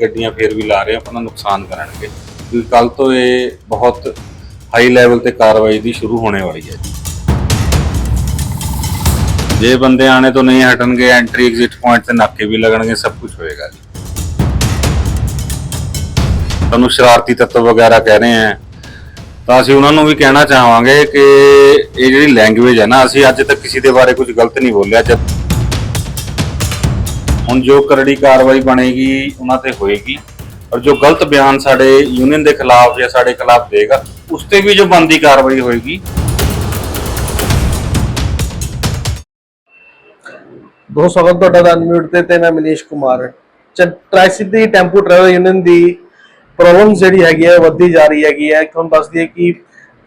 ਗੱਡੀਆਂ ਫੇਰ ਵੀ ਲਾ ਰਹੇ ਆਪਣਾ ਨੁਕਸਾਨ ਕਰਨਗੇ। ਕਿਉਂਕਿ ਕੱਲ ਤੋਂ ਇਹ ਬਹੁਤ ਹਾਈ ਲੈਵਲ ਤੇ ਕਾਰਵਾਈ ਦੀ ਸ਼ੁਰੂ ਹੋਣੇ ਵਾਲੀ ਹੈ ਜੇ। ਬੰਦੇ ਆਣੇ ਤੋਂ ਨਹੀਂ ਹਟਣਗੇ ਐਂਟਰੀ ਐਗਜ਼ਿਟ ਪੁਆਇੰਟ ਤੇ ਨਾਕੇ ਵੀ ਲੱਗਣਗੇ, ਸਭ ਕੁਝ ਹੋਏਗਾ ਜੀ। ਤੁਹਾਨੂੰ ਸ਼ਰਾਰਤੀ ਤੱਤਵ ਵਗੈਰਾ ਕਹਿ ਰਹੇ ਆ। ਤਾਂ ਅਸੀਂ ਉਹਨਾਂ ਨੂੰ ਵੀ ਕਹਿਣਾ ਚਾਹਾਂਗੇ ਕਿ ਇਹ ਜਿਹੜੀ ਲੈਂਗੁਏਜ ਹੈ ਨਾ, ਅਸੀਂ ਅੱਜ ਤੱਕ ਕਿਸੇ ਦੇ ਬਾਰੇ ਕੁਝ ਗਲਤ ਨਹੀਂ ਬੋਲਿਆ, ਜਦ ਹੁਣ ਜੋ ਕਰੜੀ ਕਾਰਵਾਈ ਬਣੇਗੀ, ਉਹਨਾਂ ਤੇ ਹੋਏਗੀ। ਔਰ ਜੋ ਗਲਤ ਬਿਆਨ ਸਾਡੇ ਯੂਨੀਅਨ ਦੇ ਖਿਲਾਫ ਜਾਂ ਸਾਡੇ ਖਿਲਾਫ ਦੇਗਾ, ਉਸ ਤੇ ਵੀ ਜੋ ਬੰਦੀ ਕਾਰਵਾਈ ਹੋਏਗੀ। ਬਹੁਤ ਸਵਾਗਤ ਤੁਹਾਡਾ ਦਾ ਅਨਮਿਊਟ ਤੇ ਤੇ ਮੈਂ Manish Kumar. Tricity tempo travel union ਦੀ ਪ੍ਰੋਬਲਮ ਜਿਹੜੀ ਹੈਗੀ ਹੈ, ਵੱਧਦੀ ਜਾ ਰਹੀ ਹੈਗੀ ਹੈ। ਤੁਹਾਨੂੰ ਦੱਸ ਦਈਏ ਕਿ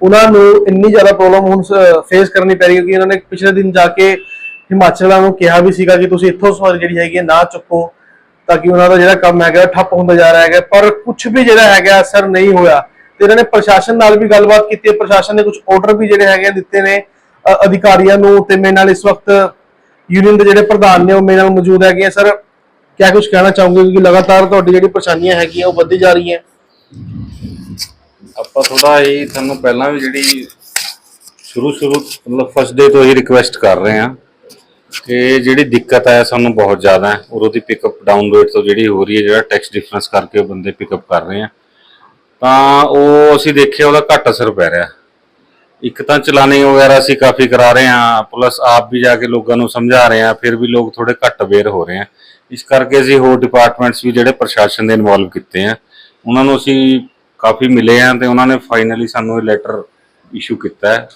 ਉਹਨਾਂ ਨੂੰ ਇੰਨੀ ਜ਼ਿਆਦਾ ਪ੍ਰੋਬਲਮ ਹੁਣ ਫੇਸ ਕਰਨੀ ਪੈ ਰਹੀ ਹੈ ਕਿ ਉਹਨਾਂ ਨੇ ਪਿਛਲੇ ਦਿਨ ਜਾ ਕੇ ਹਿਮਾਚਲ ਨੂੰ ਕਿਹਾ ਵੀ ਸੀਗਾ ਕਿ ਤੁਸੀਂ ਇੱਥੋਂ ਸਵਾਰੀ ਜਿਹੜੀ ਹੈਗੀ ਨਾ ਚੁੱਕੋ, ਤਾਂ ਕਿ ਉਹਨਾਂ ਦਾ ਜਿਹੜਾ ਕੰਮ ਹੈਗਾ ਠੱਪ ਹੁੰਦਾ ਜਾ ਰਿਹਾ ਹੈਗਾ। ਪਰ ਕੁਝ ਵੀ ਜਿਹੜਾ ਹੈਗਾ ਅਸਰ ਨਹੀਂ ਹੋਇਆ। ਤੇ ਇਹਨਾਂ ਨੇ ਪ੍ਰਸ਼ਾਸਨ ਨਾਲ ਵੀ ਗੱਲਬਾਤ ਕੀਤੀ ਹੈ। ਪ੍ਰਸ਼ਾਸਨ ਨੇ ਕੁਝ ਆਰਡਰ ਵੀ ਜਿਹੜੇ ਹੈਗੇ ਦਿੱਤੇ ਨੇ। ਅਧਿਕਾਰੀਆਂ ਨੂੰ ਤੇ ਮੇਰੇ ਨਾਲ ਇਸ ਵਕਤ ਯੂਨੀਅਨ ਦੇ ਜਿਹੜੇ ਪ੍ਰਧਾਨ ਨੇ ਉਹ ਮੇਰੇ ਨਾਲ ਮੌਜੂਦ ਹੈਗੇ ਆ। ਸਰ ਕਿਆ ਕੁਝ ਕਹਿਣਾ ਚਾਹੋਗੇ? ਕਿਉਂਕਿ ਲਗਾਤਾਰ ਤੁਹਾਡੀ ਜਿਹੜੀ ਪਰੇਸ਼ਾਨੀਆਂ ਹੈਗੀਆਂ ਉਹ ਵੱਧਦੀ ਜਾ ਰਹੀਆਂ। ਆਪਾਂ ਥੋੜਾ ਹੀ ਤੁਹਾਨੂੰ ਪਹਿਲਾਂ ਵੀ ਜਿਹੜੀ ਸ਼ੁਰੂ ਸ਼ੁਰੂ ਮਤਲਬ ਫਸਟ ਡੇ ਤੋਂ ਹੀ ਰਿਕੁਐਸਟ ਕਰ ਰਹੇ ਹਾਂ। ਕਿ ਜਿਹੜੀ ਦਿੱਕਤ ਹੈ ਸਾਨੂੰ ਬਹੁਤ ਜ਼ਿਆਦਾ ਹੈ। ਔਰ ਉਹਦੀ ਪਿਕਅਪ ਡਾਊਨ ਰੇਟ ਤੋਂ ਜਿਹੜੀ ਹੋ ਰਹੀ ਹੈ, ਜਿਹੜਾ ਟੈਕਸ ਡਿਫਰੈਂਸ ਕਰਕੇ ਬੰਦੇ ਪਿਕਅਪ ਕਰ ਰਹੇ ਆ। ਤਾਂ ਉਹ ਅਸੀਂ ਦੇਖਿਆ ਉਹਦਾ ਘੱਟ ਅਸਰ ਪੈ ਰਿਹਾ। ਇੱਕ ਤਾਂ ਚਲਾਨੇ ਵਗੈਰਾ ਅਸੀਂ ਕਾਫੀ ਕਰਾ ਰਹੇ ਹਾਂ ਪਲੱਸ ਆਪ ਵੀ ਜਾ ਕੇ ਲੋਕਾਂ ਨੂੰ ਸਮਝਾ ਰਹੇ ਹਾਂ, ਫਿਰ ਵੀ ਲੋਕ ਥੋੜੇ ਘੱਟ ਅਵੇਅਰ ਹੋ ਰਹੇ ਆ। ਇਸ ਕਰਕੇ ਅਸੀਂ ਹੋਰ ਡਿਪਾਰਟਮੈਂਟਸ ਵੀ ਜਿਹੜੇ ਪ੍ਰਸ਼ਾਸਨ ਦੇ ਇਨਵੋਲਵ ਕੀਤੇ ਆ, ਉਹਨਾਂ ਨੂੰ ਅਸੀਂ ਕਾਫੀ ਮਿਲੇ ਆ ਤੇ ਉਹਨਾਂ ਨੇ ਫਾਈਨਲੀ ਸਾਨੂੰ ਇਹ ਲੈਟਰ ਇਸ਼ੂ ਕੀਤਾ ਹੈ।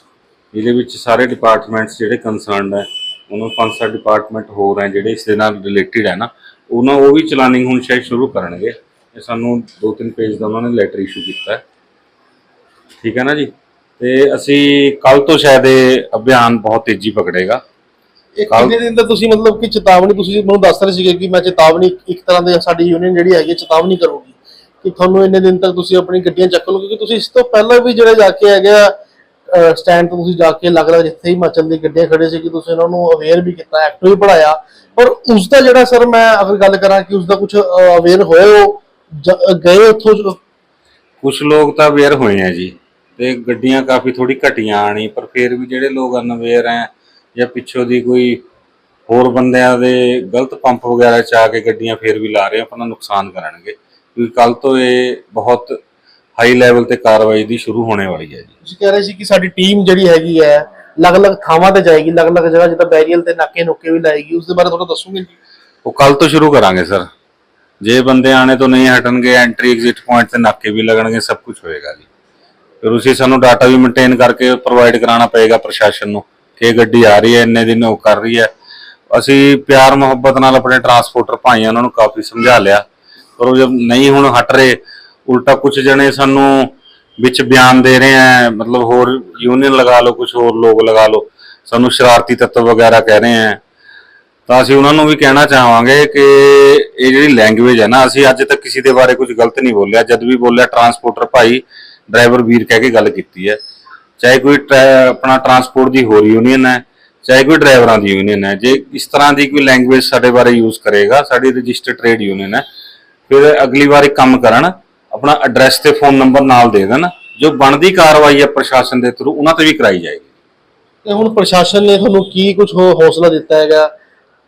ਇਹਦੇ ਵਿੱਚ ਸਾਰੇ ਡਿਪਾਰਟਮੈਂਟਸ ਜਿਹੜੇ ਕੰਸਰਨਡ ਹੈ ਉਹਨਾਂ ਪੰਜ ਸੱਤ ਡਿਪਾਰਟਮੈਂਟ ਹੋਰ ਹੈ ਜਿਹੜੇ ਇਸ ਦੇ ਨਾਲ ਰਿਲੇਟਡ ਹੈ ਨਾ, ਉਹਨਾਂ ਉਹ ਵੀ ਚਲਾਨਿੰਗ ਹੁਣ ਸ਼ਾਇਦ ਸ਼ੁਰੂ ਕਰਨਗੇ। ਇਹ ਸਾਨੂੰ ਦੋ ਤਿੰਨ ਪੇਜ ਦਾ ਉਹਨਾਂ ਨੇ ਲੈਟਰ ਇਸ਼ੂ ਕੀਤਾ ਹੈ। ਠੀਕ ਹੈ ਨਾ ਜੀ? ਤੇ ਅਸੀਂ ਕੱਲ ਤੋਂ ਸ਼ਾਇਦ ਇਹ ਅਭਿਆਨ ਬਹੁਤ ਤੇਜ਼ੀ ਪਕੜੇਗਾ। ਇੱਕ ਕਿੰਨੇ ਦਿਨ ਤਾਂ ਤੁਸੀਂ ਮਤਲਬ ਕਿ ਚੇਤਾਵਨੀ, ਤੁਸੀਂ ਮੈਨੂੰ ਦੱਸ ਰਹੇ ਸੀਗੇ ਕਿ ਮੈਂ ਚੇਤਾਵਨੀ ਇੱਕ ਤਰ੍ਹਾਂ ਦੇ ਸਾਡੀ ਯੂਨੀਅਨ ਜਿਹੜੀ ਹੈਗੀ ਚੇਤਾਵਨੀ ਕਰੂਗੀ। ਕਿ ਤੁਹਾਨੂੰ ਇੰਨੇ ਦਿਨ ਤੱਕ ਤੁਸੀਂ ਆਪਣੀ ਗੱਡੀਆਂ ਚੱਕ ਲਓ ਕਿਉਂਕਿ ਤੁਸੀਂ ਇਸ ਤੋਂ ਪਹਿਲਾਂ ਵੀ ਜਿਹੜੇ ਜਾ ਕੇ ਹੈਗੇ ਸਟੈਂਡ ਤੋਂ ਤੁਸੀਂ ਜਾ ਕੇ ਲੱਗਦਾ ਜਿੱਥੇ ਹਿਮਾਚਲ ਦੀ ਗੱਡੀਆਂ ਖੜੇ ਸੀ ਕਿ ਤੁਸੀਂ ਇਹਨਾਂ ਨੂੰ ਅਵੇਅਰ ਵੀ ਕੀਤਾ ਐਕਟ ਵੀ ਪੜਾਇਆ ਪਰ ਉਸ ਦਾ ਜਿਹੜਾ ਸਰ ਮੈਂ ਅਗਰ ਗੱਲ ਕਰਾਂ ਕਿ ਉਸ ਦਾ ਕੁਝ ਅਵੇਅਰ ਹੋਏ ਹੋ ਗਏ ਉੱਥੋਂ ਕੁਝ ਲੋਕ ਤਾਂ ਅਵੇਅਰ ਹੋਏ ਆ ਜੀ। ਤੇ ਗੱਡੀਆਂ ਕਾਫੀ ਥੋੜੀ ਘਟੀਆਂ ਆਣੀ ਪਰ ਫਿਰ ਵੀ ਜਿਹੜੇ ਲੋਕ ਅਨਵੇਅਰ ਹੈ ਜਾਂ ਪਿੱਛੋਂ ਦੀ ਕੋਈ ਹੋਰ ਬੰਦਿਆਂ ਦੇ ਗਲਤ ਪੰਪ ਵਗੈਰਾ ਚ ਆ ਕੇ ਗੱਡੀਆਂ ਫੇਰ ਵੀ ਲਾ ਰਹੇ ਆਪਣਾ ਨੁਕਸਾਨ ਕਰਨਗੇ ਕਿਉਂਕਿ ਕੱਲ ਤੋਂ ਇਹ ਬਹੁਤ ਹਾਈ ਲੈਵਲ ਤੇ ਕਾਰਵਾਈ ਦੀ ਸ਼ੁਰੂ ਹੋਣੇ ਵਾਲੀ ਹੈ ਜੀ। ਤੁਸੀਂ ਕਹਿ ਰਹੇ ਸੀ ਕਿ ਸਾਡੀ ਟੀਮ ਜਿਹੜੀ ਹੈਗੀ ਹੈ ਅਲੱਗ-ਅਲੱਗ ਥਾਵਾਂ ਤੇ ਜਾਏਗੀ ਅਲੱਗ-ਅਲੱਗ ਜਗ੍ਹਾ ਜਿੱਦਾਂ ਬੈਰੀਅਲ ਤੇ ਨਾਕੇ ਨੁੱਕੇ ਵੀ ਲਾਏਗੀ ਉਸ ਦੇ ਬਾਰੇ ਥੋੜਾ ਦੱਸੋਗੇ? ਜੀ ਉਹ ਕੱਲ ਤੋਂ ਸ਼ੁਰੂ ਕਰਾਂਗੇ ਸਰ। ਜੇ ਬੰਦੇ ਆਣੇ ਤੋਂ ਨਹੀਂ ਹਟਣਗੇ ਐਂਟਰੀ ਐਗਜ਼ਿਟ ਪੁਆਇੰਟ ਤੇ ਨਾਕੇ ਵੀ ਲੱਗਣਗੇ ਸਭ ਕੁਝ ਹੋਏਗਾ ਜੀ। ਫਿਰ ਉਸੇ ਸਾਨੂੰ ਡਾਟਾ ਵੀ ਮੇਨਟੇਨ ਕਰਕੇ ਪ੍ਰੋਵਾਈਡ ਕਰਾਉਣਾ ਪਏਗਾ ਪ੍ਰਸ਼ਾਸਨ ਨੂੰ ਕਿ ਇਹ ਗੱਡੀ ਆ ਰਹੀ ਹੈ ਇੰਨੇ ਦਿਨ ਉਹ ਕਰ ਰਹੀ ਹੈ। ਅਸੀਂ ਪਿਆਰ ਮੁਹੱਬਤ ਨਾਲ ਆਪਣੇ ਟਰਾਂਸਪੋਰਟਰ ਭਾਈਆਂ ਉਹਨਾਂ ਨੂੰ ਕਾਫੀ ਸਮਝਾ ਲਿਆ। ਪਰ ਉਹ ਜਦ ਨਹੀਂ ਹੁਣ ਹਟ ਰਹੇ ਉਲਟਾ ਕੁਝ ਜਣੇ ਸਾਨੂੰ ਵਿੱਚ ਬਿਆਨ ਦੇ ਰਹੇ ਆ ਮਤਲਬ ਹੋਰ ਯੂਨੀਅਨ ਲਗਾ ਲਓ ਕੁਝ ਹੋਰ ਲੋਕ ਲਗਾ ਲਓ, ਸਾਨੂੰ ਸ਼ਰਾਰਤੀ ਤੱਤਵ ਵਗੈਰਾ ਕਹਿ ਰਹੇ ਆ ਤਾਂ ਅਸੀਂ ਉਹਨਾਂ ਨੂੰ ਵੀ ਕਹਿਣਾ ਚਾਹਾਂਗੇ ਕਿ ਇਹ ਜਿਹੜੀ ਲੈਂਗੁਏਜ ਹੈ ਨਾ, ਅਸੀਂ ਅੱਜ ਤੱਕ ਕਿਸੇ ਦੇ ਬਾਰੇ ਕੁਝ ਗਲਤ ਨਹੀਂ ਬੋਲਿਆ। ਜਦ ਵੀ ਬੋਲਿਆ ਟਰਾਂਸਪੋਰਟਰ ਭਾਈ ਡਰਾਈਵਰ ਵੀਰ ਕਹਿ ਕੇ ਗੱਲ ਕੀਤੀ ਹੈ ਚਾਹੇ ਕੋਈ ਟਰੈ- ਆਪਣਾ ਟਰਾਂਸਪੋਰਟ ਦੀ ਹੋਰ ਯੂਨੀਅਨ ਹੈ ਚਾਹੇ ਕੋਈ ਡਰਾਈਵਰਾਂ ਦੀ ਯੂਨੀਅਨ ਹੈ ਜੇ ਇਸ ਤਰ੍ਹਾਂ ਦੀ ਕੋਈ ਲੈਂਗੁਏਜ ਸਾਡੇ ਬਾਰੇ ਯੂਜ਼ ਕਰੇਗਾ, ਸਾਡੀ ਰਜਿਸਟਰਡ ਟ੍ਰੇਡ ਯੂਨੀਅਨ ਹੈ ਫਿਰ ਅਗਲੀ ਵਾਰ ਕੰਮ ਕਰਨ ਆਪਣਾ ਐਡਰੈਸ ਤੇ ਫੋਨ ਨੰਬਰ ਨਾਲ ਦੇ ਦੇਣ ਜੋ ਬਣਦੀ ਕਾਰਵਾਈ ਹੈ ਪ੍ਰਸ਼ਾਸਨ ਦੇ ਥਰੂ ਉਹਨਾਂ ਤੇ ਵੀ ਕਰਾਈ ਜਾਏਗੀ। ਤੇ ਹੁਣ ਪ੍ਰਸ਼ਾਸਨ ਨੇ ਤੁਹਾਨੂੰ ਕੀ ਕੁਝ ਹੌਸਲਾ ਦਿੱਤਾ ਹੈਗਾ?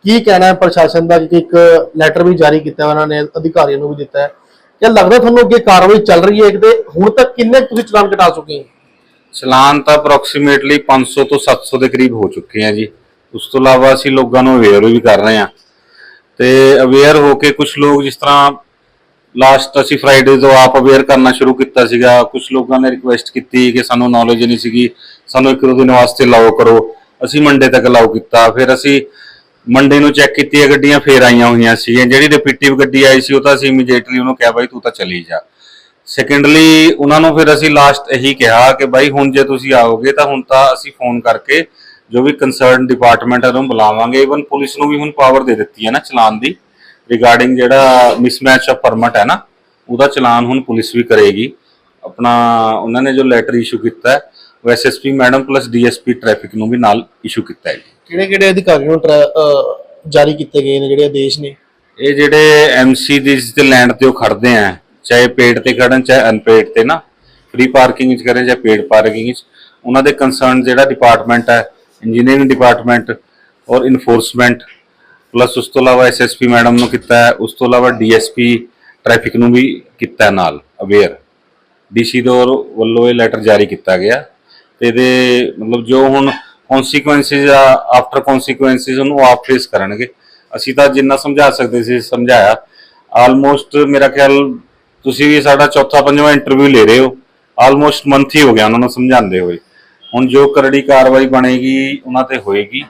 ਕੀ ਕਹਿਣਾ ਹੈ ਪ੍ਰਸ਼ਾਸਨ ਦਾ? ਕਿ ਇੱਕ ਲੈਟਰ ਵੀ ਜਾਰੀ ਕੀਤਾ ਉਹਨਾਂ ਨੇ ਅਧਿਕਾਰੀਆਂ ਨੂੰ ਵੀ ਦਿੱਤਾ ਹੈ। ਕੀ ਲੱਗਦਾ ਤੁਹਾਨੂੰ ਅੱਗੇ ਕਾਰਵਾਈ ਚੱਲ ਰਹੀ ਹੈ ਤੇ ਹੁਣ ਤੱਕ ਕਿੰਨੇ ਤੁਸੀਂ ਚਲਾਨ ਕਟਾ ਚੁੱਕੇ ਹੋ? ਚਲਾਨ ਤਾਂ ਅਪਰੋਕਸੀਮੇਟਲੀ 500 ਤੋਂ 700 ਦੇ ਕਰੀਬ ਹੋ ਚੁੱਕੇ ਆ ਜੀ। ਉਸ ਤੋਂ ਇਲਾਵਾ ਅਸੀਂ ਲੋਕਾਂ ਨੂੰ ਅਵੇਅਰ ਵੀ ਕਰ ਰਹੇ ਆ ਤੇ ਅਵੇਅਰ ਹੋ ਕੇ ਕੁਝ ਲੋਕ ਜਿਸ ਤਰ੍ਹਾਂ ਲਾਸਟ ਅਸੀਂ ਫਰਾਈਡੇ ਤੋਂ ਆਪ ਅਵੇਅਰ ਕਰਨਾ ਸ਼ੁਰੂ ਕੀਤਾ ਸੀਗਾ। ਕੁਝ ਲੋਕਾਂ ਨੇ ਰਿਕੁਐਸਟ ਕੀਤੀ ਕਿ ਸਾਨੂੰ ਨੌਲੇਜ ਨਹੀਂ ਸੀਗੀ। ਸਾਨੂੰ ਇੱਕ ਦੋ ਦਿਨ ਵਾਸਤੇ ਲਾਓ ਕਰੋ। ਅਸੀਂ ਮੰਡੇ ਤੱਕ ਲਾਓ ਕੀਤਾ। ਫਿਰ ਅਸੀਂ ਮੰਡੇ ਨੂੰ ਚੈੱਕ ਕੀਤੀ ਇਹ ਗੱਡੀਆਂ, ਫੇਰ ਆਈਆਂ ਹੋਈਆਂ ਸੀ ਜਿਹੜੀ ਰਿਪੀਟਿਵ ਗੱਡੀ ਆਈ ਸੀ, ਉਹ ਤਾਂ ਅਸੀਂ ਇਮੀਡੀਏਟਲੀ ਉਹਨੂੰ ਕਿਹਾ, ਬਾਈ ਤੂੰ ਤਾਂ ਚਲੀ ਜਾ। ਸੈਕੰਡਲੀ ਉਹਨਾਂ ਨੂੰ ਫਿਰ ਅਸੀਂ ਲਾਸਟ ਇਹੀ ਕਿਹਾ ਕਿ, ਬਾਈ ਹੁਣ ਜੇ ਤੁਸੀਂ ਆਓਗੇ ਤਾਂ ਹੁਣ ਤਾਂ ਅਸੀਂ ਫੋਨ ਕਰਕੇ ਜੋ ਵੀ ਕੰਸਰਨ ਡਿਪਾਰਟਮੈਂਟ ਹੈ, ਉਹਨੂੰ ਬੁਲਾਵਾਂਗੇ। ਇਵਨ ਪੁਲਿਸ ਨੂੰ ਵੀ ਹੁਣ ਪਾਵਰ ਦੇ ਦਿੱਤੀ ਹੈ ਨਾ ਚਲਾਨ ਦੀ। ਰਿਗਾਰਡਿੰਗ ਜਿਹੜਾ ਮਿਸਮੈਚ ਆਫ ਪਰਮਿਟ ਹੈ ਨਾ ਉਹਦਾ ਚਲਾਨ ਹੁਣ ਪੁਲਿਸ ਵੀ ਕਰੇਗੀ ਆਪਣਾ ਉਹਨਾਂ ਨੇ ਜੋ ਲੈਟਰ ਇਸ਼ੂ ਕੀਤਾ ਹੈ ਉਹ SSP madam plus DSP traffic ਨੂੰ ਵੀ ਨਾਲ ਇਸ਼ੂ ਕੀਤਾ ਹੈ। ਕਿਹੜੇ ਕਿਹੜੇ ਅਧਿਕਾਰੀਆਂ ਨੂੰ ਟਰਾ- ਜਾਰੀ ਕੀਤੇ ਗਏ ਨੇ ਜਿਹੜੇ ਆਦੇਸ਼ ਨੇ ਇਹ ਜਿਹੜੇ ਐਮਸੀ ਦੀ ਜਿਸ ਤੇ ਲੈਂਡ ਤੇ ਉਹ ਖੜਦੇ ਆ ਚਾਹੇ ਪੇਡ ਤੇ ਖੜਨ ਚਾਹੇ ਅਨਪੇਡ ਤੇ ਨਾ ਫ੍ਰੀ ਪਾਰਕਿੰਗ ਵਿੱਚ ਕਰੇ ਜਾਂ ਪੇਡ ਪਾਰਕਿੰਗ ਵਿੱਚ ਉਹਨਾਂ ਦੇ ਕੰਸਰਨ ਜਿਹੜਾ ਡਿਪਾਰਟਮੈਂਟ ਹੈ ਇੰਜੀਨੀਅਰਿੰਗ ਡਿਪਾਰਟਮੈਂਟ ਔਰ ਇਨਫੋਰਸਮੈਂਟ ਪਲੱਸ ਉਸ ਤੋਂ ਇਲਾਵਾ ਐਸਐਸਪੀ ਮੈਡਮ ਨੂੰ ਕੀਤਾ ਹੈ, ਉਸ ਤੋਂ ਇਲਾਵਾ ਡੀਐਸਪੀ ਟ੍ਰੈਫਿਕ ਨੂੰ ਵੀ ਕੀਤਾ ਨਾਲ ਅਵੇਅਰ ਡੀਸੀ ਦੇ ਵੱਲੋਂ ਇਹ ਲੈਟਰ ਜਾਰੀ ਕੀਤਾ ਗਿਆ। ਤੇ ਇਹਦੇ ਮਤਲਬ ਜੋ ਹੁਣ ਕਨਸੀਕੁਐਂਸਿਸ ਆ ਆਫਟਰ ਕਨਸੀਕੁਐਂਸਿਸ ਉਹਨੂੰ ਆਪ ਫੇਸ ਕਰਨਗੇ। ਅਸੀਂ ਤਾਂ ਜਿੰਨਾ ਸਮਝਾ ਸਕਦੇ ਸੀ, ਸਮਝਾਇਆ। ਆਲਮੋਸਟ ਮੇਰਾ ਖਿਆਲ, ਤੁਸੀਂ ਵੀ ਸਾਡਾ ਚੌਥਾ ਪੰਜਵਾਂ ਇੰਟਰਵਿਊ ਲੈ ਰਹੇ ਹੋ। ਆਲਮੋਸਟ ਮੰਥ ਹੀ ਹੋ ਗਿਆ ਉਹਨਾਂ ਨੂੰ ਸਮਝਾਉਂਦੇ ਹੋਏ। ਹੁਣ ਜੋ ਕਰੜੀ ਕਾਰਵਾਈ ਬਣੇਗੀ, ਉਹਨਾਂ ਤੇ ਹੋਏਗੀ।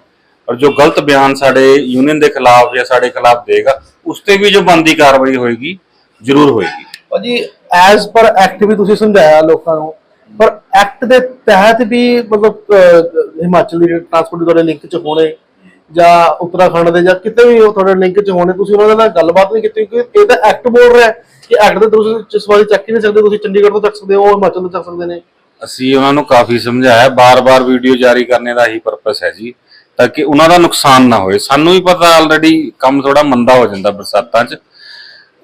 ਔਰ ਜੋ ਗਲਤ ਬਿਆਨ ਸਾਡੇ ਯੂਨੀਅਨ ਦੇ ਖਿਲਾਫ ਜਾਂ ਸਾਡੇ ਖਿਲਾਫ ਦੇਗਾ ਉਸ ਤੇ ਵੀ ਜੋ ਬੰਦੀ ਕਾਰਵਾਈ ਹੋਏਗੀ ਜ਼ਰੂਰ ਹੋਏਗੀ। ਭਾਜੀ ਐਜ਼ ਪਰ ਐਕਟ ਵੀ ਤੁਸੀਂ ਸਮਝਾਇਆ ਲੋਕਾਂ ਨੂੰ ਪਰ ਐਕਟ ਦੇ ਤਹਿਤ ਵੀ ਮਤਲਬ ਹਿਮਾਚਲ ਦੀ ਟਰਾਂਸਪੋਰਟ ਤੁਹਾਡੇ ਲਿੰਕ 'ਚ ਹੋਣੇ ਜਾਂ ਉੱਤਰਾਖੰਡ ਦੇ ਜਾਂ ਕਿਤੇ ਵੀ ਉਹ ਤੁਹਾਡੇ ਲਿੰਕ 'ਚ ਹੋਣੇ ਤੁਸੀਂ ਉਹਨਾਂ ਦੇ ਨਾਲ ਗੱਲਬਾਤ ਨਹੀਂ ਕੀਤੀ ਕਿਉਂਕਿ ਇਹ ਤਾਂ ਐਕਟ ਬੋਲ ਰਿਹਾ ਕਿ ਐਕਟ ਦੇ ਤੁਸੀਂ ਜਿਸ ਵਾਰੀ ਚੱਕ ਹੀ ਨਹੀਂ ਸਕਦੇ ਤੁਸੀਂ ਚੰਡੀਗੜ੍ਹ ਤੋਂ ਚੱਕ ਸਕਦੇ ਹੋ ਹਿਮਾਚਲ ਤੋਂ ਚੱਕ ਸਕਦੇ ਨੇ। ਅਸੀਂ ਉਹਨਾਂ ਨੂੰ ਕਾਫੀ ਸਮਝਾਇਆ ਬਾਰ-ਬਾਰ ਵੀਡੀਓ ਜਾਰੀ ਕਰਨੇ ਦਾ ਹੀ ਪਰਪਸ ਹੈ ਜੀ। ਤਾਂ ਕਿ ਉਹਨਾਂ ਦਾ ਨੁਕਸਾਨ ਨਾ ਹੋਏ। ਸਾਨੂੰ ਵੀ ਪਤਾ ਆਲਰੇਡੀ ਕੰਮ ਥੋੜਾ ਮੰਦਾ ਹੋ ਜਾਂਦਾ ਬਰਸਾਤਾਂ 'ਚ।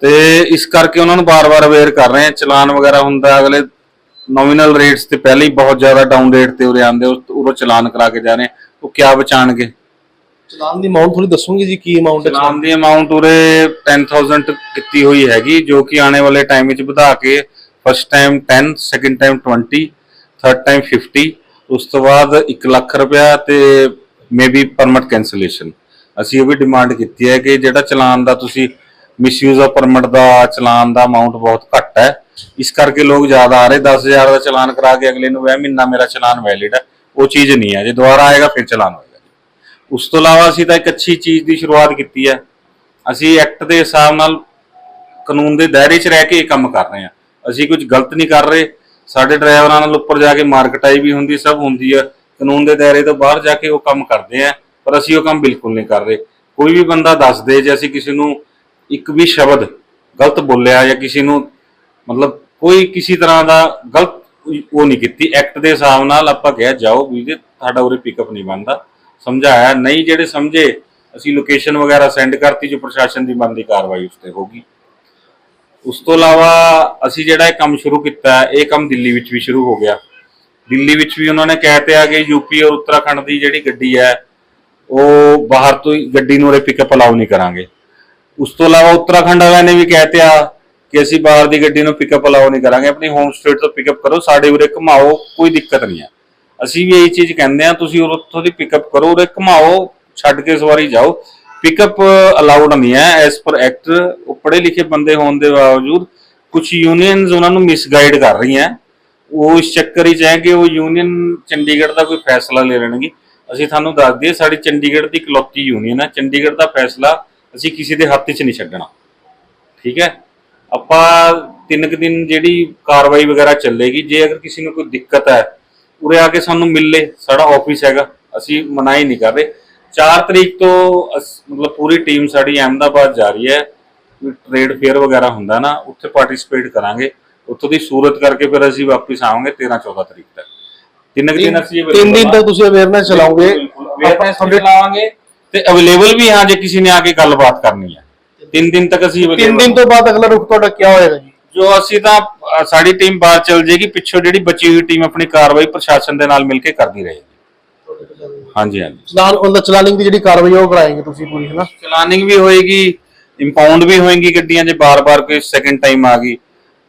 ਤੇ ਇਸ ਕਰਕੇ ਉਹਨਾਂ ਨੂੰ ਬਾਰ-ਬਾਰ ਅਵੇਅਰ ਕਰ ਰਹੇ ਹਾਂ। ਚਲਾਨ ਵਗੈਰਾ ਹੁੰਦਾ ਅਗਲੇ ਨੋਮੀਨਲ ਰੇਟਸ ਤੇ ਪਹਿਲੇ ਹੀ ਬਹੁਤ ਜ਼ਿਆਦਾ ਡਾਊਨ ਰੇਟ ਤੇ ਉਰੇ ਉਸ ਉਰੋਂ ਚਲਾਨ ਕਰਾ ਕੇ ਜਾ ਰਹੇ ਉਹ ਕਿਆ ਬਚਾਣਗੇ? ਚਲਾਨ ਦੀ ਅਮਾਉਂਟ ਥੋੜੀ ਦੱਸੋਗੇ ਜੀ ਕੀ ਅਮਾਉਂਟ ਹੈ? ਚਲਾਨ ਦੀ ਅਮਾਉਂਟ ਉਰੇ 10000 ਕੀਤੀ ਹੋਈ ਹੈਗੀ ਜੋ ਕਿ ਆਉਣੇ ਵਾਲੇ ਟਾਈਮ ਵਿੱਚ ਵਧਾ ਕੇ first time 10 second time 20 third time 50 ਉਸ ਤੋਂ ਬਾਅਦ 1 ਲੱਖ ਰੁਪਇਆ ਤੇ ਮੇਬੀ ਪਰਮਿਟ ਕੈਂਸਲੇਸ਼ਨ ਅਸੀਂ ਉਹ ਵੀ ਡਿਮਾਂਡ ਕੀਤੀ ਹੈ ਕਿ ਜਿਹੜਾ ਚਲਾਨ ਦਾ ਤੁਸੀਂ ਮਿਸਯੂਜ਼ ਆਫ ਪਰਮਿਟ ਦਾ, ਚਲਾਨ ਦਾ ਅਮਾਉਂਟ ਬਹੁਤ ਘੱਟ ਹੈ। ਇਸ ਕਰਕੇ ਲੋਕ ਜ਼ਿਆਦਾ ਆ ਰਹੇ। 10000 ਦਾ ਚਲਾਨ ਕਰਾ ਕੇ ਅਗਲੇ ਨੂੰ ਵੈ ਮਹੀਨਾ ਮੇਰਾ ਚਲਾਨ ਵੈਲਿਡ ਹੈ। ਉਹ ਚੀਜ਼ ਨਹੀਂ ਹੈ। ਜੇ ਦੁਬਾਰਾ ਆਏਗਾ, ਫਿਰ ਚਲਾਨ ਹੋਏਗਾ ਉਸ ਤੋਂ ਇਲਾਵਾ ਅਸੀਂ ਤਾਂ ਇੱਕ ਅੱਛੀ ਚੀਜ਼ ਦੀ ਸ਼ੁਰੂਆਤ ਕੀਤੀ ਹੈ। ਅਸੀਂ ਐਕਟ ਦੇ ਹਿਸਾਬ ਨਾਲ ਕਾਨੂੰਨ ਦੇ ਦਾਇਰੇ 'ਚ ਰਹਿ ਕੇ ਇਹ ਕੰਮ ਕਰ ਰਹੇ ਹਾਂ। ਅਸੀਂ ਕੁਝ ਗਲਤ ਨਹੀਂ ਕਰ ਰਹੇ। ਸਾਡੇ ਡਰਾਈਵਰਾਂ ਨਾਲ ਉੱਪਰ ਜਾ ਕੇ ਮਾਰਕਟਾਈ ਵੀ ਹੁੰਦੀ, ਸਭ ਹੁੰਦੀ ਹੈ। ਕਾਨੂੰਨ ਦੇ ਦਾਇਰੇ ਤੋਂ ਬਾਹਰ ਜਾ ਕੇ ਉਹ ਕੰਮ ਕਰਦੇ ਆ, ਪਰ ਅਸੀਂ ਉਹ ਕੰਮ ਬਿਲਕੁਲ ਨਹੀਂ ਕਰ ਰਹੇ। ਕੋਈ ਵੀ ਬੰਦਾ ਦੱਸ ਦੇ ਜੇ ਅਸੀਂ ਕਿਸੇ ਨੂੰ ਇੱਕ ਵੀ ਸ਼ਬਦ ਗਲਤ ਬੋਲਿਆ ਜਾਂ ਕਿਸੇ ਨੂੰ ਮਤਲਬ ਕੋਈ ਕਿਸੇ ਤਰ੍ਹਾਂ ਦਾ ਗਲਤ ਉਹ ਨਹੀਂ ਕੀਤੀ ਐਕਟ ਦੇ ਹਿਸਾਬ ਨਾਲ ਆਪਾਂ ਕਿਹਾ, ਜਾਓ ਵੀ ਜੇ, ਤੁਹਾਡਾ ਉਰੇ ਪਿਕਅਪ ਨਹੀਂ ਬਣਦਾ। ਸਮਝਾਇਆ, ਨਹੀਂ, ਜਿਹੜੇ ਸਮਝੇ, ਅਸੀਂ ਲੋਕੇਸ਼ਨ ਵਗੈਰਾ ਸੈਂਡ ਕਰਤੀ ਜੋ ਪ੍ਰਸ਼ਾਸਨ ਦੀ ਬਣਦੀ ਕਾਰਵਾਈ ਉਸ ਤੇ ਹੋਗੀ ਉਸ ਤੋਂ ਇਲਾਵਾ ਅਸੀਂ ਜਿਹੜਾ ਇਹ ਕੰਮ ਸ਼ੁਰੂ ਕੀਤਾ, ਇਹ ਕੰਮ ਦਿੱਲੀ ਵਿੱਚ ਵੀ ਸ਼ੁਰੂ ਹੋ ਗਿਆ। ਦਿੱਲੀ ਵਿੱਚ ਵੀ ਉਹਨਾਂ ਨੇ ਕਹਿ ਤੇ ਆ ਕਿ ਯੂਪੀ ਔਰ ਉੱਤਰਾਖੰਡ ਦੀ ਜਿਹੜੀ ਗੱਡੀ ਹੈ, ਉਹ ਬਾਹਰ ਤੋਂ ਹੀ ਗੱਡੀ ਨੂੰ ਉਰੇ ਪਿਕਅਪ ਅਲਾਉ ਨਹੀਂ ਕਰਾਂਗੇ। ਉਸ ਤੋਂ ਇਲਾਵਾ ਉੱਤਰਾਖੰਡ ਵਾਲਿਆਂ ਨੇ ਵੀ ਕਹਿ ਆ ਕਿ ਅਸੀਂ ਬਾਹਰ ਦੀ ਗੱਡੀ ਨੂੰ ਪਿਕਅਪ ਅਲਾਉ ਨਹੀਂ ਕਰਾਂਗੇ। ਆਪਣੀ ਹੋਮ ਸਟੇਟ ਤੋਂ ਪਿਕਅਪ ਕਰੋ, ਸਾਡੇ ਉਰੇ ਘੁਮਾਓ, ਕੋਈ ਦਿੱਕਤ ਨਹੀਂ ਹੈ। ਅਸੀਂ ਵੀ ਇਹੀ ਚੀਜ਼ ਕਹਿੰਦੇ ਆ ਤੁਸੀਂ ਉੱਥੋਂ ਦੀ ਪਿਕਅਪ ਕਰੋ, ਉਰੇ ਘੁਮਾਓ, ਛੱਡ ਕੇ ਸਵਾਰੀ ਜਾਓ। ਪਿਕਅਪ ਅਲਾਉਡ ਨਹੀਂ ਹੈ ਐਸ ਪਰ ਐਕਟ ਉਹ ਪੜ੍ਹੇ ਲਿਖੇ ਬੰਦੇ ਹੋਣ ਦੇ ਬਾਵਜੂਦ ਕੁਝ ਯੂਨੀਅਨਸ ਉਹਨਾਂ ਨੂੰ ਮਿਸਗਾਈਡ ਕਰ ਰਹੀਆਂ। ਉਹ ਇਸ ਚੱਕਰ ਵਿੱਚ ਹੈ ਕਿ ਉਹ ਯੂਨੀਅਨ ਚੰਡੀਗੜ੍ਹ ਦਾ ਕੋਈ ਫੈਸਲਾ ਲੈ ਲੈਣਗੇ। ਅਸੀਂ ਤੁਹਾਨੂੰ ਦੱਸ ਦਈਏ, ਸਾਡੀ ਚੰਡੀਗੜ੍ਹ ਦੀ ਇਕਲੌਤੀ ਯੂਨੀਅਨ ਹੈ ਚੰਡੀਗੜ੍ਹ ਦਾ ਫੈਸਲਾ ਅਸੀਂ ਕਿਸੇ ਦੇ ਹੱਥ 'ਚ ਨਹੀਂ ਛੱਡਣਾ। ਠੀਕ ਹੈ? ਆਪਾਂ ਤਿੰਨ ਕੁ ਦਿਨ ਜਿਹੜੀ ਕਾਰਵਾਈ ਵਗੈਰਾ ਚੱਲੇਗੀ, ਜੇ ਅਗਰ ਕਿਸੇ ਨੂੰ ਕੋਈ ਦਿੱਕਤ ਹੈ, ਉਰੇ ਆ ਕੇ ਸਾਨੂੰ ਮਿਲ ਲੇ। ਸਾਡਾ ਆਫਿਸ ਹੈਗਾ, ਅਸੀਂ ਮਨਾਹੀ ਨਹੀਂ ਕਰ ਰਹੇ 4 ਤਰੀਕ ਤੋਂ ਮਤਲਬ ਪੂਰੀ ਟੀਮ ਸਾਡੀ ਅਹਿਮਦਾਬਾਦ ਜਾ ਰਹੀ ਹੈ। ਟ੍ਰੇਡ ਫੇਅਰ ਵਗੈਰਾ ਹੁੰਦਾ ਨਾ, ਉੱਥੇ ਪਾਰਟਿਸਿਪੇਟ ਕਰਾਂਗੇ। ਉੱਥੋਂ ਦੀ ਸੂਰਤ ਕਰਕੇ ਫਿਰ ਅਸੀਂ ਵਾਪਸ ਆਵਾਂਗੇ 13 14 ਤਰੀਕ ਤੱਕ। ਤਿੰਨ ਕੁ ਦਿਨ ਅਸੀਂ ਤਿੰਨ ਦਿਨ ਤੱਕ ਤੁਸੀਂ ਅਵੇਅਰਨੈਸ ਚਲਾਓਗੇ। ਅਵੇਅਰਨੈਸ ਚਲਾਵਾਂਗੇ ਤੇ ਅਵੇਲੇਬਲ ਵੀ ਹਾਂ ਜੇ ਕਿਸੇ ਨੇ ਆ ਕੇ ਗੱਲਬਾਤ ਕਰਨੀ ਹੈ ਤਿੰਨ ਦਿਨ ਤੱਕ ਅਸੀਂ ਤਿੰਨ ਦਿਨ ਤੋਂ ਬਾਅਦ ਅਗਲਾ ਰੁਖ ਤੁਹਾਡਾ ਕੀ ਹੋਏਗਾ ਜੀ? ਜੋ ਅਸੀਂ ਤਾਂ ਅ, ਸਾਡੀ ਟੀਮ ਬਾਹਰ ਚਲ ਜਾਏਗੀ ਪਿੱਛੋਂ ਜਿਹੜੀ ਬਚੀ ਹੋਈ ਟੀਮ ਆਪਣੀ ਕਾਰਵਾਈ ਪ੍ਰਸ਼ਾਸਨ ਦੇ ਨਾਲ ਮਿਲ ਕੇ ਕਰਦੀ ਰਹੇਗੀ। ਹਾਂਜੀ ਹਾਂਜੀ। ਚਲਾਨ ਉਹਦਾ ਚਲਾਨਿੰਗ ਦੀ ਜਿਹੜੀ ਕਾਰਵਾਈ ਉਹ ਕਰਾਏਗੇ ਤੁਸੀਂ ਪੂਰੀ ਹੈ ਨਾ? ਚਲਾਨਿੰਗ ਵੀ ਹੋਏਗੀ ਇੰਪਾਊਂਡ ਵੀ ਹੋਏਗੀ ਗੱਡੀਆਂ ਜੇ ਬਾਰ-ਬਾਰ ਕੋਈ ਸੈਕਿੰਡ ਟਾਈਮ ਆ ਗਈ।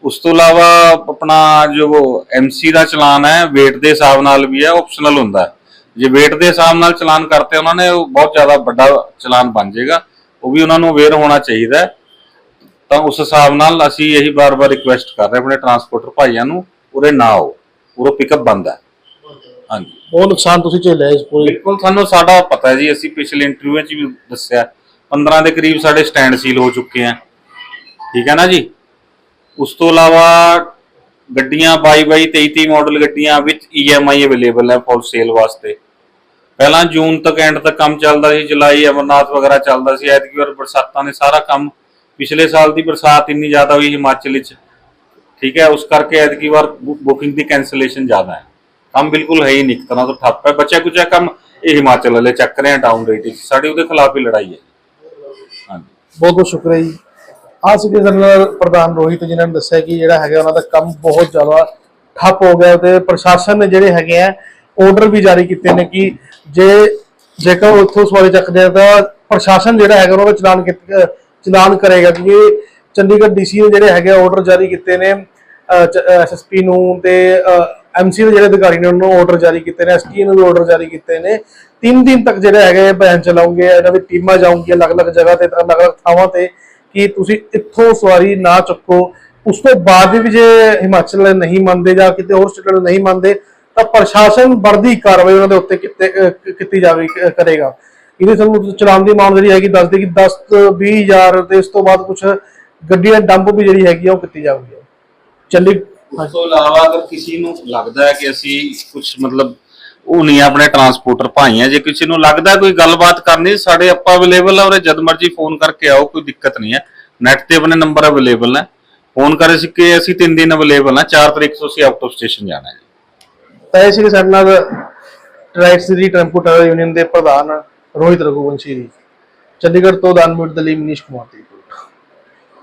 ਉਸ ਤੋਂ ਇਲਾਵਾ ਆਪਣਾ ਜੋ ਐਮਸੀ ਦਾ ਚਲਾਨ ਹੈ weight ਦੇ ਹਿਸਾਬ ਨਾਲ ਵੀ ਹੈ ਆਪਸ਼ਨਲ ਹੁੰਦਾ ਹੈ। ਜੇ weight ਦੇ ਹਿਸਾਬ ਨਾਲ ਚਲਾਨ ਕਰਤੇ ਉਹਨਾਂ ਨੇ ਉਹ ਬਹੁਤ ਜ਼ਿਆਦਾ ਵੱਡਾ ਚਲਾਨ ਬਣ ਜਾਏਗਾ। ਉਹ ਵੀ ਉਹਨਾਂ ਨੂੰ ਅਵੇਅਰ ਹੋਣਾ ਚਾਹੀਦਾ ਤਾਂ ਉਸ ਹਿਸਾਬ ਨਾਲ ਅਸੀਂ ਇਹੀ ਬਾਰ-ਬਾਰ ਰਿਕੁਐਸਟ ਕਰ ਰਹੇ ਆਪਣੇ ਟਰਾਂਸਪੋਰਟਰ ਭਾਈਆਂ ਨੂੰ ਉਰੇ ਨਾ ਆਓ। ਉਰੋਂ ਪਿਕਅਪ ਬੰਦ ਹੈ। ਹਾਂਜੀ। ਉਹ ਨੁਕਸਾਨ ਤੁਸੀਂ ਝੇਲਿਆ ਇਸ ਪੂਰੀ ਬਿਲਕੁਲ ਤੁਹਾਨੂੰ ਸਾਡਾ ਪਤਾ ਹੈ ਜੀ ਅਸੀਂ ਪਿਛਲੇ ਇੰਟਰਵਿਊ ਵਿੱਚ ਵੀ ਦੱਸਿਆ। 15 ਦੇ ਕਰੀਬ ਸਾਡੇ ਸਟੈਂਡ ਸੀਲ ਹੋ ਚੁੱਕੇ ਆ। ਠੀਕ ਹੈ ਨਾ ਜੀ? ਉਸ ਤੋਂ ਇਲਾਵਾ ਗੱਡੀਆਂ 22 22 23 ਮਾਡਲ ਗੱਡੀਆਂ ਵਿੱਚ EMI ਅਵੇਲੇਬਲ ਹੈ ਫॉर ਸੇਲ ਵਾਸਤੇ। ਪਹਿਲਾਂ ਜੂਨ ਤੱਕ ਐਂਡ ਤੱਕ ਕੰਮ ਚੱਲਦਾ ਸੀ, ਜੁਲਾਈ ਅਮਰਨਾਥ ਵਗੈਰਾ ਚੱਲਦਾ ਸੀ, ਐਤਕੀ ਵਾਰ ਬਰਸਾਤਾਂ ਨੇ ਸਾਰਾ ਕੰਮ ਪਿਛਲੇ ਸਾਲ ਦੀ ਬਰਸਾਤ ਇੰਨੀ ਜ਼ਿਆਦਾ ਹੋਈ ਹਿਮਾਚਲ ਵਿੱਚ। ਠੀਕ ਹੈ, ਉਸ ਕਰਕੇ ਐਤਕੀ ਵਾਰ ਬੁਕਿੰਗ ਦੀ ਕੈਂਸਲੇਸ਼ਨ ਜ਼ਿਆਦਾ ਹੈ। ਕੰਮ ਬਿਲਕੁਲ ਹੈ ਹੀ ਨਹੀਂ ਤਰ੍ਹਾਂ ਤੋਂ ਠੱਪ ਹੈ। ਬਚਿਆ ਕੁਚਿਆ ਕੰਮ ਇਹ ਹਿਮਾਚਲ ਵਾਲੇ ਚੱਕ ਰਹੇ ਆ ਡਾਊਨ ਰੇਟ ਸਾਡੀ ਉਹਦੇ ਖਿਲਾਫ ਹੀ ਲੜਾਈ ਹੈ। ਹਾਂਜੀ। ਬਹੁਤ ਬਹੁਤ ਸ਼ੁਕਰੀਆ ਜੀ। ਆ ਸੀਗੇ ਸਾਡੇ ਪ੍ਰਧਾਨ ਰੋਹਿਤ ਜਿਨ੍ਹਾਂ ਨੇ ਦੱਸਿਆ ਕਿ ਜਿਹੜਾ ਹੈਗਾ ਉਹਨਾਂ ਦਾ ਕੰਮ ਬਹੁਤ ਜ਼ਿਆਦਾ ਠੱਪ ਹੋ ਗਿਆ ਤੇ ਪ੍ਰਸ਼ਾਸਨ ਨੇ ਜਿਹੜੇ ਹੈਗੇ ਆ ਆਰਡਰ ਵੀ ਜਾਰੀ ਕੀਤੇ ਨੇ ਕਿ ਜੇ ਜੇਕਰ ਉੱਥੋਂ ਸਵਾਰੀ ਚੱਕਦੇ ਆ ਤਾਂ ਪ੍ਰਸ਼ਾਸਨ ਜਿਹੜਾ ਹੈਗਾ ਉਹਨਾਂ ਦਾ ਚਲਾਨ ਕੀਤ- ਚਲਾਨ ਕਰੇਗਾ ਕਿਉਂਕਿ ਚੰਡੀਗੜ੍ਹ ਡੀਸੀ ਨੇ ਜਿਹੜੇ ਹੈਗੇ ਆਰਡਰ ਜਾਰੀ ਕੀਤੇ ਨੇ ਐਸਐਸਪੀ ਨੂੰ ਤੇ ਐਮਸੀ ਦੇ ਜਿਹੜੇ ਅਧਿਕਾਰੀ ਨੇ ਉਹਨਾਂ ਨੂੰ ਆਰਡਰ ਜਾਰੀ ਕੀਤੇ ਨੇ ਐਸਟੀ ਨੂੰ ਵੀ ਆਰਡਰ ਜਾਰੀ ਕੀਤੇ ਨੇ। ਤਿੰਨ ਦਿਨ ਤੱਕ ਜਿਹੜੇ ਹੈਗੇ ਅਭਿਆਨ ਚਲਾਉਂਗੇ, ਇਹਨਾਂ ਦੀ ਟੀਮਾਂ ਜਾਊਂਗੀਆਂ ਅਲੱਗ-ਅਲੱਗ ਜਗ੍ਹਾ ਤੇ, ਅਲੱਗ-ਅਲੱਗ ਥਾਵਾਂ ਤੇ। ਕਿ ਤੁਸੀਂ ਇੱਥੋਂ ਸਵਾਰੀ ਨਾ ਚੱਕੋ। ਉਸ ਤੋਂ ਬਾਅਦ ਵੀ ਜੇ ਹਿਮਾਚਲ ਨਹੀਂ ਮੰਨਦੇ ਜਾਂ ਕਿਤੇ ਹੋਰ ਸਟੇਟ ਨਹੀਂ ਮੰਨਦੇ, ਤਾਂ ਪ੍ਰਸ਼ਾਸਨ ਵਰਦੀ ਕਾਰਵਾਈ ਉਹਨਾਂ ਦੇ ਉੱਤੇ ਕੀਤੀ ਜਾਵੇ ਕਰੇਗਾ। ਇਹਦੇ ਸਾਨੂੰ ਚਲਾਨ ਦੀ ਮਾਮਲਾ ਜਿਹੜੀ ਹੈਗੀ, ਦੱਸਦੇ ਕਿ 10 20 ਹਜ਼ਾਰ ਤੇ ਇਸ ਤੋਂ ਬਾਅਦ ਕੁਝ ਗੱਡੀਆਂ ਡੰਪ ਵੀ ਜਿਹੜੀ ਹੈਗੀ ਆ, ਉਹ ਕੀਤੀ ਜਾਊਗੀ। ਚੰਡੀ ਉਸ ਤੋਂ ਇਲਾਵਾ ਅਗਰ ਕਿਸੇ ਨੂੰ ਲੱਗਦਾ ਹੈ ਕਿ ਅਸੀਂ ਕੁਝ ਮਤਲਬ ਉਹ ਨਹੀਂ ਆਪਣੇ ਟਰਾਂਸਪੋਰਟਰ ਭਾਈ ਆ ਜੇ ਕਿਸੇ ਨੂੰ ਲੱਗਦਾ ਕੋਈ ਗੱਲਬਾਤ ਕਰਨੀ, ਸਾਡੇ ਆਪਾਂ ਅਵੇਲੇਬਲ ਆ ਔਰ ਜਦ ਮਰਜ਼ੀ ਫੋਨ ਕਰਕੇ ਆਓ, ਕੋਈ ਦਿੱਕਤ ਨਹੀਂ ਹੈ। ਨੈਟ ਤੇ ਆਪਣੇ ਨੰਬਰ ਅਵੇਲੇਬਲ ਹੈ ਫੋਨ ਕਰੇ ਸੀ ਕਿ ਅਸੀਂ 3 ਦਿਨ ਅਵੇਲੇਬਲ ਆ 4 ਤਰੀਕ ਤੋਂ ਅਸੀਂ ਆਊਟ ਆਫ ਸਟੇਸ਼ਨ ਜਾਣਾ ਹੈ ਤਾਂ ਇਹ ਸੀ ਸਾਡੇ ਨਾਲ ਟ੍ਰਾਈਟ ਸਿਟੀ ਟੈਂਪੂ ਯੂਨੀਅਨ ਦੇ ਪ੍ਰਧਾਨ ਰੋਹਿਤ ਰਘੁਵੰਸ਼ੀ ਜੀ, ਚੰਡੀਗੜ੍ਹ ਤੋਂ ਦਾਨਮੀਟ ਦੇ ਲਈ ਕੁਮਾਰ ਜੀ।